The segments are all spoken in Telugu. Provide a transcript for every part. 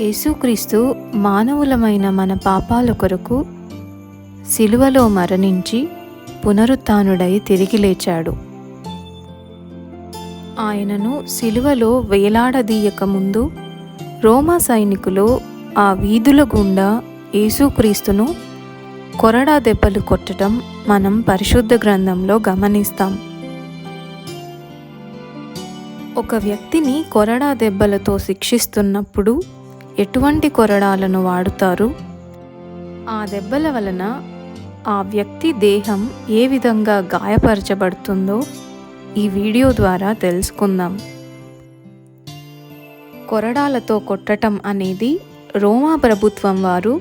యేసుక్రీస్తు మానవులమైన మన పాపాల కొరకు సిలువలో మరణించి పునరుత్నుడై తిరిగి లేచాడు. ఆయనను సిలువలో వేలాడదీయక ముందు రోమా సైనికులు ఆ వీధుల గుండా యేసుక్రీస్తును కొరడా దెబ్బలు కొట్టడం మనం పరిశుద్ధ గ్రంథంలో గమనిస్తాం. ఒక వ్యక్తిని కొరడా దెబ్బలతో శిక్షిస్తున్నప్పుడు ఎటువంటి కొరడాలను వాడుతారు? ఆ దెబ్బల వలన ఆ వ్యక్తి దేహం ఏ విధంగా గాయపరచబడుతుందో ఈ వీడియో ద్వారా తెలుసుకుందాం. కొరడాలతో కొట్టటం అనేది రోమా ప్రభుత్వం వారు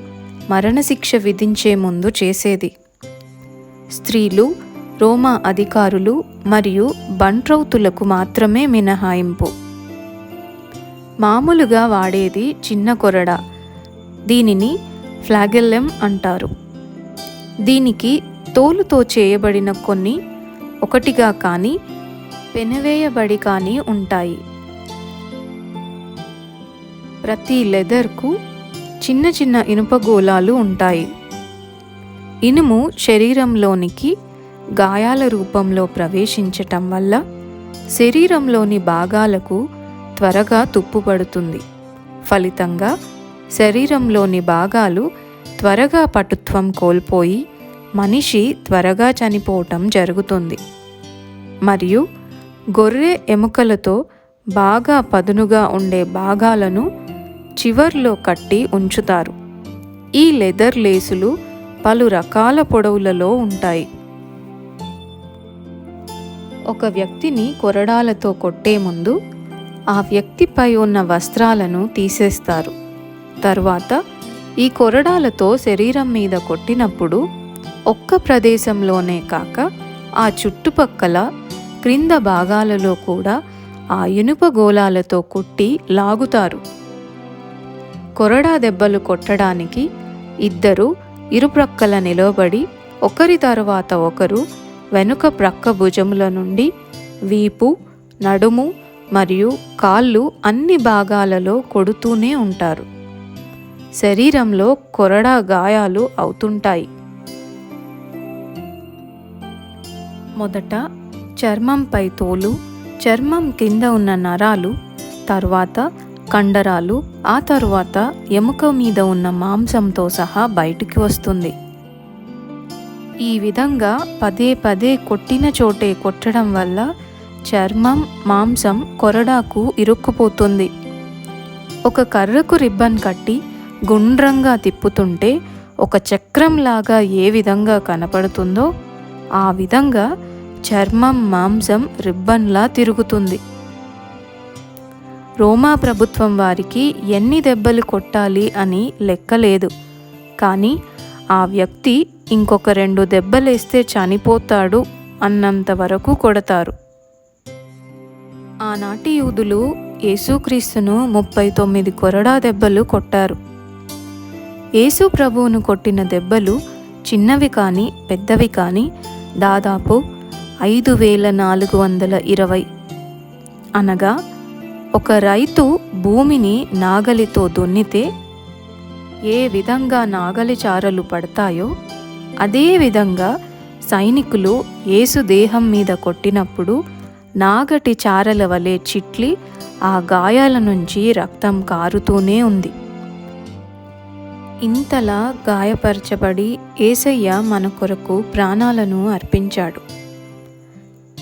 మరణశిక్ష విధించే ముందు చేసేది. స్త్రీలు రోమా అధికారులు మరియు బంట్రౌతులకు మాత్రమే మినహాయింపు. మామూలుగా వాడేది చిన్న కొరడ. దీనిని ఫ్లాగెల్లెం అంటారు. దీనికి తోలుతో చేయబడిన కొన్ని ఒకటిగా కానీ పెనవేయబడి కానీ ఉంటాయి. ప్రతి లెదర్కు చిన్న చిన్న ఇనుప గోళాలు ఉంటాయి. ఇనుము శరీరంలోనికి గాయాల రూపంలో ప్రవేశించటం వల్ల శరీరంలోని భాగాలకు త్వరగా తుప్పుపడుతుంది ఫలితంగా శరీరంలోని భాగాలు త్వరగా పటుత్వం కోల్పోయి మనిషి త్వరగా చనిపోవటం జరుగుతుంది. మరియు గొర్రె ఎముకలతో బాగా పదునుగా ఉండే భాగాలను చివర్లో కట్టి ఉంచుతారు. ఈ లెదర్ లేసులు పలు రకాల పొడవులలో ఉంటాయి. ఒక వ్యక్తిని కొరడాలతో కొట్టే ముందు ఆ వ్యక్తిపై ఉన్న వస్త్రాలను తీసేస్తారు. తరువాత ఈ కొరడాలతో శరీరం మీద కొట్టినప్పుడు ఒక్క ప్రదేశంలోనే కాక ఆ చుట్టుపక్కల క్రింద భాగాలలో కూడా ఆ ఇనుప గోళాలతో కొట్టి లాగుతారు. కొరడా దెబ్బలు కొట్టడానికి ఇద్దరు ఇరుప్రక్కల నిలబడి ఒకరి తరువాత ఒకరు వెనుక ప్రక్క భుజముల నుండి వీపు నడుము మరియు కాళ్ళు అన్ని భాగాలలో కొడుతూనే ఉంటారు. శరీరంలో కొరడా గాయాలు అవుతుంటాయి. మొదట చర్మంపై తోలు చర్మం కింద ఉన్న నరాలు తర్వాత కండరాలు ఆ తరువాత ఎముక మీద ఉన్న మాంసంతో సహా బయటికి వస్తుంది. ఈ విధంగా పదే పదే కొట్టిన చోటే కొట్టడం వల్ల చర్మం మాంసం కొరడాకు ఇరుక్కుపోతుంది. ఒక కర్రకు రిబ్బన్ కట్టి గుండ్రంగా తిప్పుతుంటే ఒక చక్రంలాగా ఏ విధంగా కనపడుతుందో ఆ విధంగా చర్మం మాంసం రిబ్బన్లా తిరుగుతుంది. రోమా ప్రభుత్వం వారికి ఎన్ని దెబ్బలు కొట్టాలి అని లెక్కలేదు కానీ ఆ వ్యక్తి ఇంకొక రెండు దెబ్బలేస్తే చనిపోతాడు అన్నంత వరకు కొడతారు. ఆనాటి యూదులు యేసుక్రీస్తును ముప్పై తొమ్మిది కొరడా దెబ్బలు కొట్టారు. యేసు ప్రభువును కొట్టిన దెబ్బలు చిన్నవి కానీ పెద్దవి కానీ దాదాపు ఐదు వేల నాలుగు వందల ఇరవై. అనగా ఒక రైతు భూమిని నాగలితో దున్నితే ఏ విధంగా నాగలి చారలు పడతాయో అదే విధంగా సైనికులు యేసు దేహం మీద కొట్టినప్పుడు నాగటి చారల వలె చిట్లి ఆ గాయాల నుంచి రక్తం కారుతూనే ఉంది. ఇంతలా గాయపరచబడి ఏసయ్య మన కొరకు ప్రాణాలను అర్పించాడు.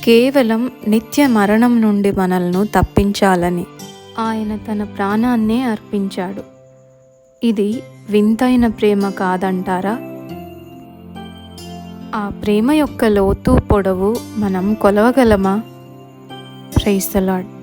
కేవలం నిత్య మరణం నుండి మనల్ని తప్పించాలని ఆయన తన ప్రాణాన్నే అర్పించాడు. ఇది వింతైన ప్రేమ కాదంటారా? ఆ ప్రేమ యొక్క లోతు పొడవు మనం కొలవగలమా? Praise the Lord.